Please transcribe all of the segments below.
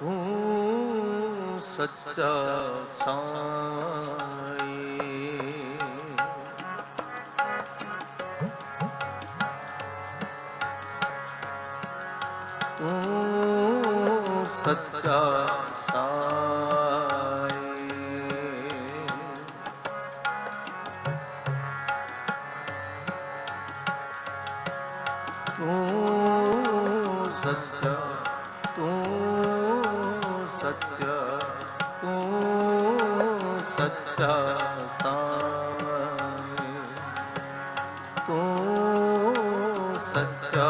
ਤੂੰ ਸੱਚਾ ਸਾਈ। ਤੂੰ ਸੱਚਾ ਸੱਚਾ ਸਾਈ ਤੂੰ ਸੱਚਾ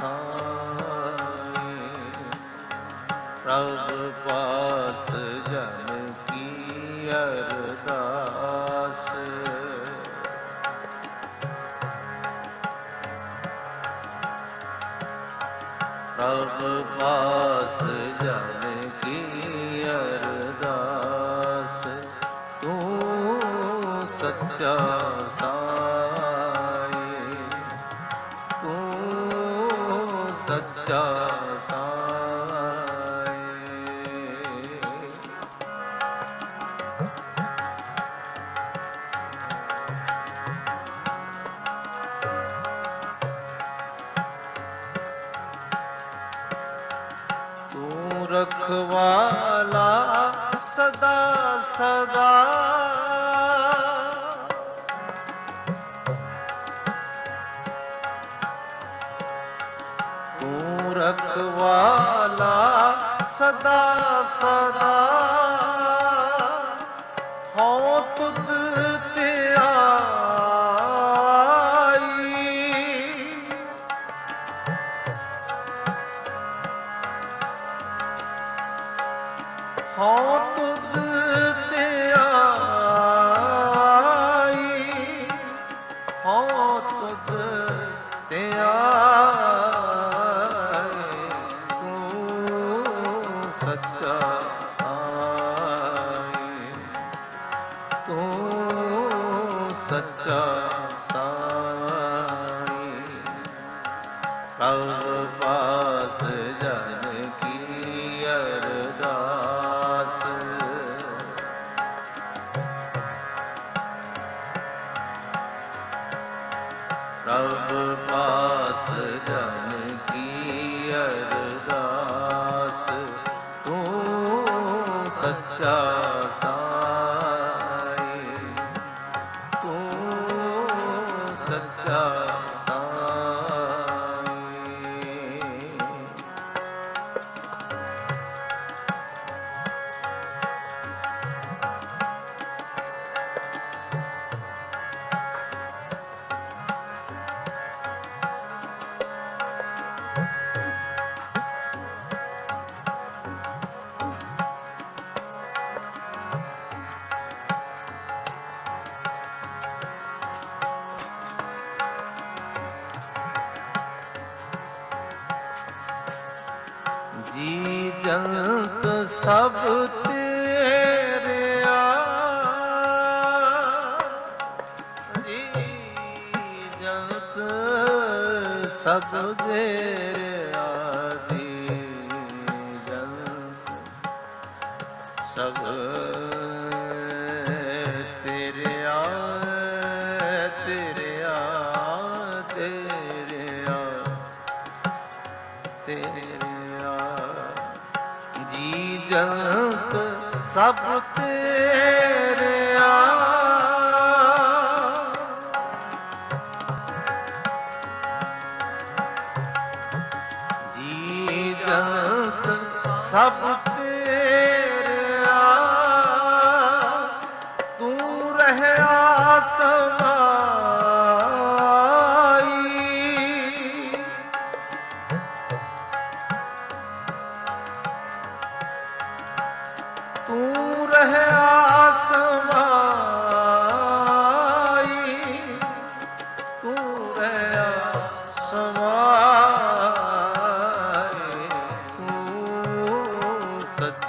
ਸਾਈ ਪ੍ਰਭ ਪਾਸ ਜਨ ਕੀ ਅਰਦਾਸ। ਪ੍ਰਭ ਪਾਸ ਜਨ ਸੱਚਾ ਸਾਈ। ਤੂੰ ਰਖਵਾਲਾ ਸਦਾ ਸਦਾ ਸਦਾ ਸਦਾ ਸੱਚਾ ਸਾਈ ਪ੍ਰਭ ਪਾਸ ਜਨ ਕੀ ਅਰਦਾਸ। ਪ੍ਰਭ ਪਾਸ ਸਭ ਤੇਰਿਆ ਜੀ ਜੰਤ ਸਭ ਤੇਰਿਆ ਜੀ ਜੰਤ ਸਭ ਸਭ ਤੇਰਿਆ ਜੀ ਜੰਤ ਸਭ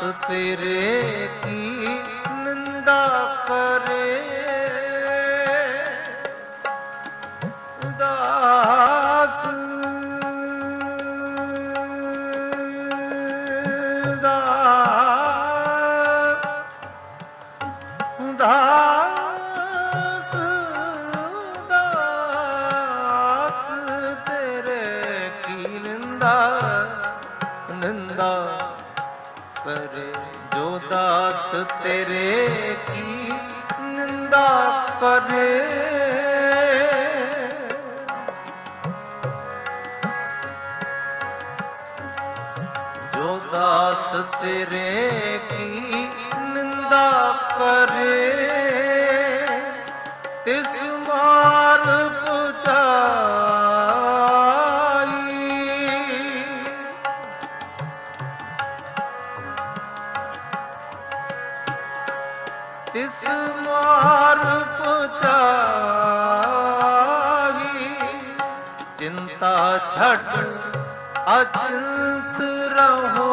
ਦਾਸ ਕੀ ਨਿੰਦਾ ਕਰੇ? ਦਾਸ ਦਾਸ ਦਾਸ ਤੇਰੇ ਕੀ ਨਿੰਦਾ ਨਿੰਦਾ ਕਰੇ ਜੋ ਦਾਸ ਤੇਰੇ ਕੀ ਨਿੰਦਾ ਕਰੇ। ਜੋ ਦਾਸ ਤੇਰੇ ਕੀ ਨਿੰਦਾ ਕਰੇ ਤਿਸ ਮਾਰ ਪੁਚਾਈ ਚਿੰਤਾ ਛੱਡ ਅਚਿੰਤ ਰਹੋ।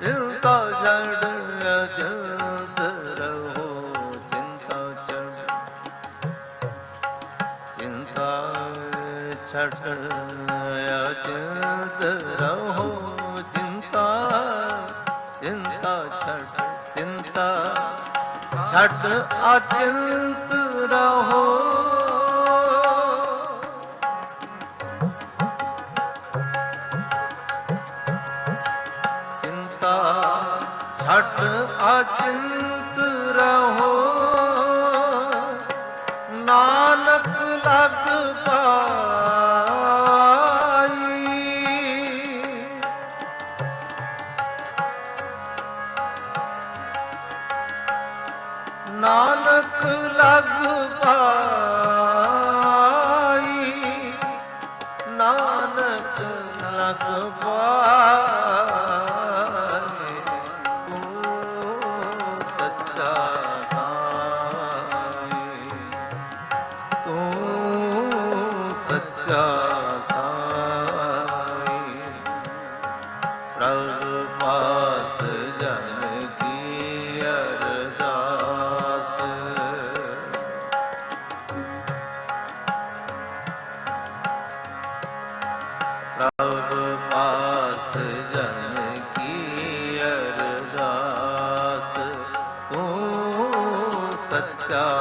ਚਿੰਤਾ ਛੱਡ ਅਚਿੰਤ ਛੱਡ ਅਚਿੰਤ ਰਹੋ। ਚਿੰਤਾ ਛੱਡ ਅਚਿੰਤ ਰਹੋ। ਨਾਨਕ ਲਗ ਪਾਈ ਨਾਨਕ ਲਗ ਪਾਏ So.